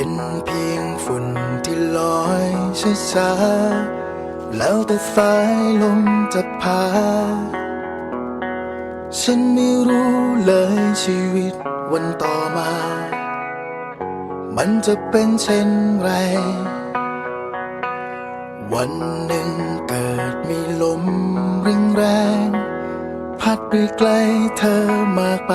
เป็นเพียงฝุ่นที่ลอยช้าๆแล้วแต่สายลมจะพา ฉันไม่รู้เลยชีวิตวันต่อมา มันจะเป็นเช่นไร วันหนึ่งเกิดมีลมแรงแรงๆพัดไปไกลเธอมากไป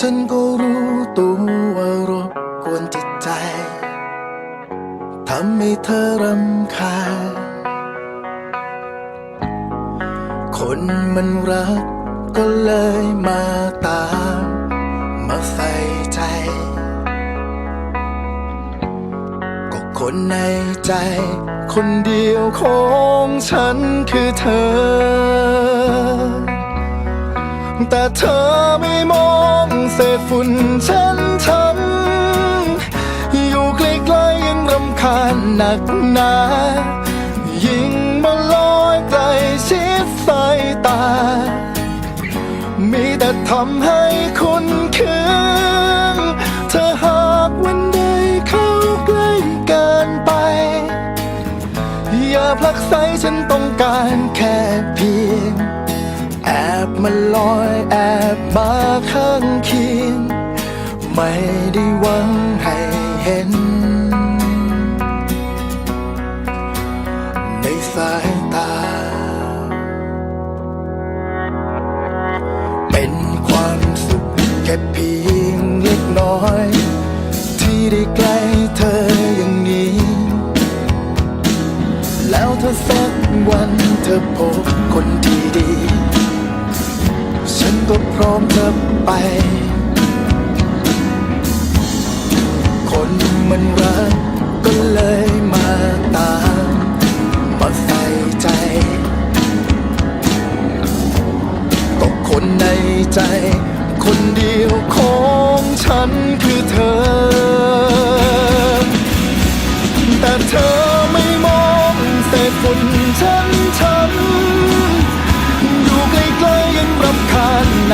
ฉันก็รู้ตัวว่ารบกวนจิตใจ ทำให้เธอรำคาญ คนมันรักก็เลยมาตาม มาใส่ใจ ก็คนในใจ คนเดียวของฉันคือเธอ แต่เธอ ฝุ่นฉันทำอยู่ใกล้ๆยังรำคาญหนักหนายิ่งมาลอยใกล้ชิดสายตา มีแต่ทำให้คุณคืนเธอหากวันใดเข้าใกล้เกินไป อย่าผลักไสฉันต้องการแค่เพียง แอบมาลอยแอบมาข้างเคียง ไม่ได้หวังให้เห็น ในสายตา เป็นความสุขแค่เพียงเล็กน้อย ที่ได้ใกล้เธออย่างนี้ แล้วถ้าสักวันเธอพบคนที่ดี ก็พร้อมจะไป คนมันรักก็เลยมาตามมาใส่ใจก็คนในใจ คนเดียวของฉันคือ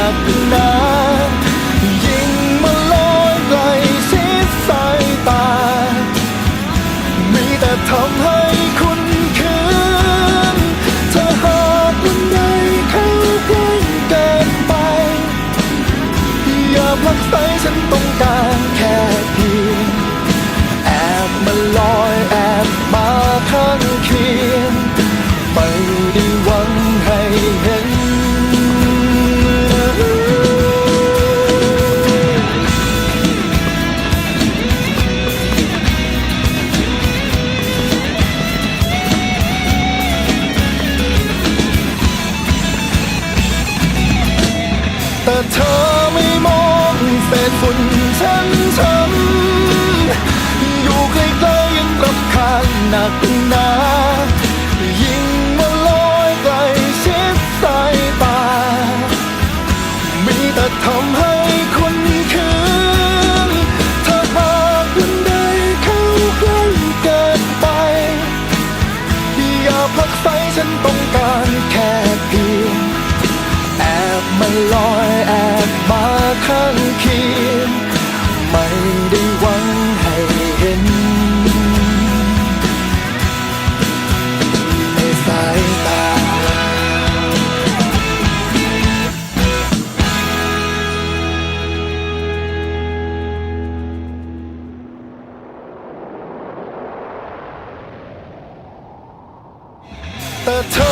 ำ เธอไม่มองเศษฝุ่นฉันช้ำอยู่ใกล้ๆยังรำคาญหนักหนายิ่งมาลอยไกลชิดสายตามีแต่ทำให้ แต่เธอ